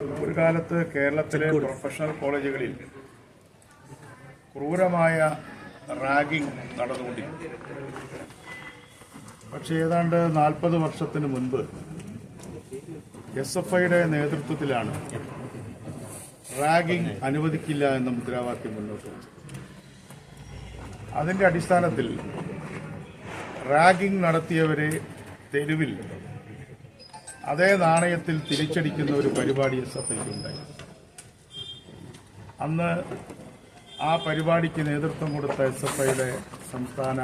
ഒരു കാലത്ത് കേരളത്തിലെ പ്രൊഫഷണൽ കോളേജുകളിൽ ക്രൂരമായ റാഗിംഗ് നടന്നുകൊണ്ടിരുന്നു. പക്ഷേ ഏതാണ്ട് നാൽപ്പത് വർഷത്തിന് മുൻപ് എസ് എഫ് ഐയുടെ നേതൃത്വത്തിലാണ് റാഗിംഗ് അനുവദിക്കില്ല എന്ന മുദ്രാവാക്യം മുന്നോട്ട് വന്നത്. അതിന്റെ അടിസ്ഥാനത്തിൽ റാഗിംഗ് നടത്തിയവരെ തെരുവിൽ അതേ നാണയത്തിൽ തിരിച്ചടിക്കുന്ന ഒരു പരിപാടി എസ് എഫ് ഐക്ക് ഉണ്ടായി. അന്ന് ആ പരിപാടിക്ക് നേതൃത്വം കൊടുത്ത എസ് എഫ് ഐയുടെ സംസ്ഥാന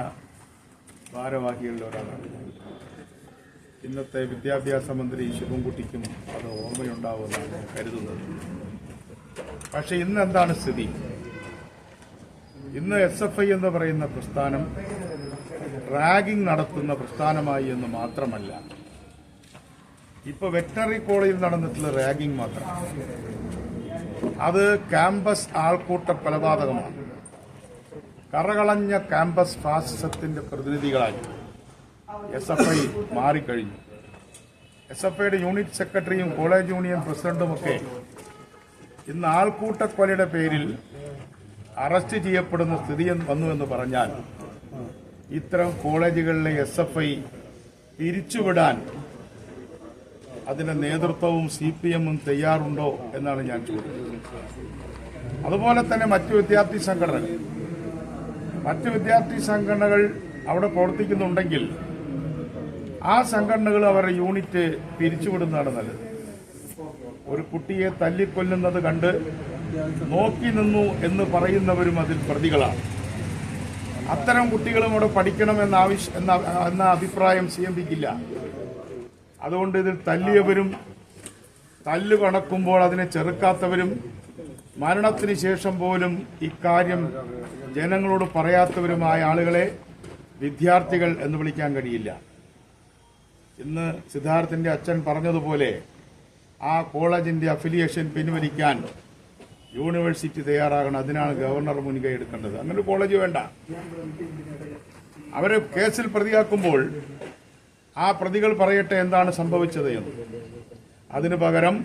ഭാരവാഹികളിൽ ഒരാളാണ് ഇന്നത്തെ വിദ്യാഭ്യാസ മന്ത്രി ശിവൻകുട്ടിക്കും അത് ഓർമ്മയുണ്ടാവുമെന്നാണ് കരുതുന്നത്. പക്ഷെ ഇന്ന് എന്താണ് സ്ഥിതി? ഇന്ന് എസ് എഫ് ഐ എന്ന് പറയുന്ന പ്രസ്ഥാനം റാഗിംഗ് നടത്തുന്ന പ്രസ്ഥാനമായി എന്ന് മാത്രമല്ല ഇപ്പൊ വെറ്ററിനറി കോളേജിൽ നടന്നിട്ടുള്ള റാഗിംഗ് മാത്രം. അത് ക്യാമ്പസ് ആൾക്കൂട്ട കൊലപാതകമാണ്. കറകളഞ്ഞ ക്യാമ്പസ് ഫാസിസത്തിന്റെ പ്രതിനിധികളായി എസ് എഫ് ഐ മാറിക്കഴിഞ്ഞു. എസ് എഫ് ഐയുടെ യൂണിറ്റ് സെക്രട്ടറിയും കോളേജ് യൂണിയൻ പ്രസിഡന്റുമൊക്കെ ഇന്ന് ആൾക്കൂട്ട കൊലയുടെ പേരിൽ അറസ്റ്റ് ചെയ്യപ്പെടുന്ന സ്ഥിതി വന്നു എന്ന് പറഞ്ഞാൽ ഇത്തരം കോളേജുകളിലെ എസ് എഫ് ഐ പിരിച്ചുവിടാൻ അതിന്റെ നേതൃത്വവും സി പി എമ്മും തയ്യാറുണ്ടോ എന്നാണ് ഞാൻ ചോദിക്കുന്നത്. അതുപോലെ തന്നെ മറ്റു വിദ്യാർത്ഥി സംഘടനകൾ. മറ്റു വിദ്യാർത്ഥി സംഘടനകൾ അവിടെ പ്രവർത്തിക്കുന്നുണ്ടെങ്കിൽ ആ സംഘടനകൾ അവരുടെ യൂണിറ്റ് പിരിച്ചുവിടുന്നതാണ് നല്ലത്. ഒരു കുട്ടിയെ തല്ലിക്കൊല്ലുന്നത് കണ്ട് നോക്കി നിന്നു എന്ന് പറയുന്നവരും അതിൽ പ്രതികളാണ്. അത്തരം കുട്ടികളും അവിടെ ആവശ്യം എന്ന എന്ന അഭിപ്രായം സി എം പിക്കില്ല അതുകൊണ്ട് ഇതിൽ തല്ലിയവരും തല്ലു കണക്കുമ്പോൾ അതിനെ ചെറുക്കാത്തവരും മരണത്തിന് ശേഷം പോലും ഇക്കാര്യം ജനങ്ങളോട് പറയാത്തവരുമായ ആളുകളെ വിദ്യാർത്ഥികൾ എന്ന് വിളിക്കാൻ കഴിയില്ല. ഇന്ന് സിദ്ധാർത്ഥിന്റെ അച്ഛൻ പറഞ്ഞതുപോലെ ആ കോളേജിന്റെ അഫിലിയേഷൻ പിൻവലിക്കാൻ യൂണിവേഴ്സിറ്റി തയ്യാറാകണം. അതിനാണ് ഗവർണർ മുൻകൈ എടുക്കേണ്ടത്. അങ്ങനെ കോളേജ് വേണ്ട. അവരെ കേസിൽ പ്രതിയാക്കുമ്പോൾ ആ പ്രതികൾ പറയട്ടെ എന്താണ് സംഭവിച്ചത് എന്ന്. അതിനു പകരം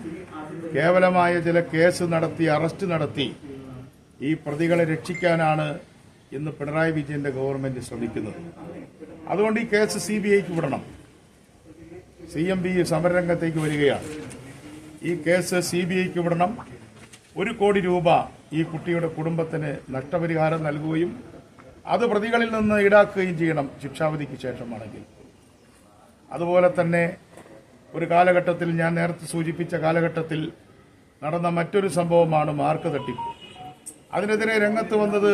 കേവലമായ ചില കേസ് നടത്തി അറസ്റ്റ് നടത്തി ഈ പ്രതികളെ രക്ഷിക്കാനാണ് ഇന്ന് പിണറായി വിജയന്റെ ഗവൺമെന്റ് ശ്രമിക്കുന്നത്. അതുകൊണ്ട് ഈ കേസ് സി ബി ഐക്ക് വിടണം. സി എം ബി സമരരംഗത്തേക്ക് വരികയാണ്. ഈ കേസ് സി ബി ഐക്ക് വിടണം. ഒരു കോടി രൂപ ഈ കുട്ടിയുടെ കുടുംബത്തിന് നഷ്ടപരിഹാരം നൽകുകയും അത് പ്രതികളിൽ നിന്ന് ഈടാക്കുകയും ചെയ്യണം ശിക്ഷാവിധിക്ക് ശേഷമാണെങ്കിൽ. അതുപോലെ തന്നെ ഒരു കാലഘട്ടത്തിൽ ഞാൻ നേരത്തെ സൂചിപ്പിച്ച കാലഘട്ടത്തിൽ നടന്ന മറ്റൊരു സംഭവമാണ് മാർക്ക് തട്ടിപ്പ്. അതിനെതിരെ രംഗത്ത് വന്നത്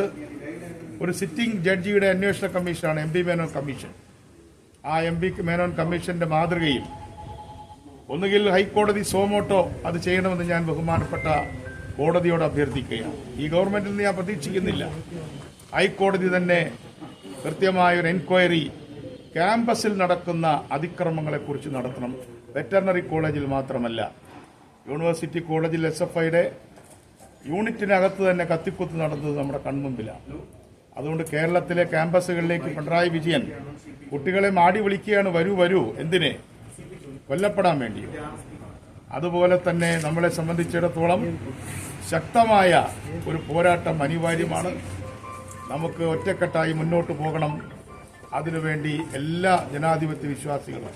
ഒരു സിറ്റിംഗ് ജഡ്ജിയുടെ അന്വേഷണ കമ്മീഷനാണ് എം പി മേനോൻ കമ്മീഷൻ. ആ എം പി മേനോൻ കമ്മീഷന്റെ മാതൃകയിൽ ഒന്നുകിൽ ഹൈക്കോടതി സോമോട്ടോ അത് ചെയ്യണമെന്ന് ഞാൻ ബഹുമാനപ്പെട്ട കോടതിയോട് അഭ്യർത്ഥിക്കുകയാണ്. ഈ ഗവൺമെന്റിൽ നിന്ന് ഞാൻ പ്രതീക്ഷിക്കുന്നില്ല. ഹൈക്കോടതി തന്നെ കൃത്യമായ ഒരു എൻക്വയറി ക്യാമ്പസിൽ നടക്കുന്ന അതിക്രമങ്ങളെക്കുറിച്ച് നടത്തണം. വെറ്ററിനറി കോളേജിൽ മാത്രമല്ല. യൂണിവേഴ്സിറ്റി കോളേജിൽ എസ് എഫ് ഐയുടെ യൂണിറ്റിനകത്ത് തന്നെ കത്തിക്കുത്ത് നടന്നത് നമ്മുടെ കൺമുമ്പിലാണ്. അതുകൊണ്ട് കേരളത്തിലെ ക്യാമ്പസുകളിലേക്ക് പിണറായി വിജയൻ കുട്ടികളെ മാടി വിളിക്കുകയാണ് വരൂ വരൂ എന്തിനെ? കൊല്ലപ്പെടാൻ വേണ്ടി അതുപോലെ തന്നെ നമ്മളെ സംബന്ധിച്ചിടത്തോളം ശക്തമായ ഒരു പോരാട്ടം അനിവാര്യമാണ്. നമുക്ക് ഒറ്റക്കെട്ടായി മുന്നോട്ട് പോകണം. അതിനുവേണ്ടി എല്ലാ ജനാധിപത്യ വിശ്വാസികളും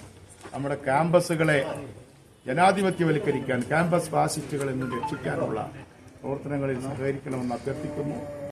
നമ്മുടെ ക്യാമ്പസുകളെ ജനാധിപത്യവൽക്കരിക്കാൻ ക്യാമ്പസ് ഫാസിസ്റ്റുകളിൽ നിന്ന് രക്ഷിക്കാനുള്ള പ്രവർത്തനങ്ങളിൽ സഹകരിക്കണമെന്ന് അഭ്യർത്ഥിക്കുന്നു.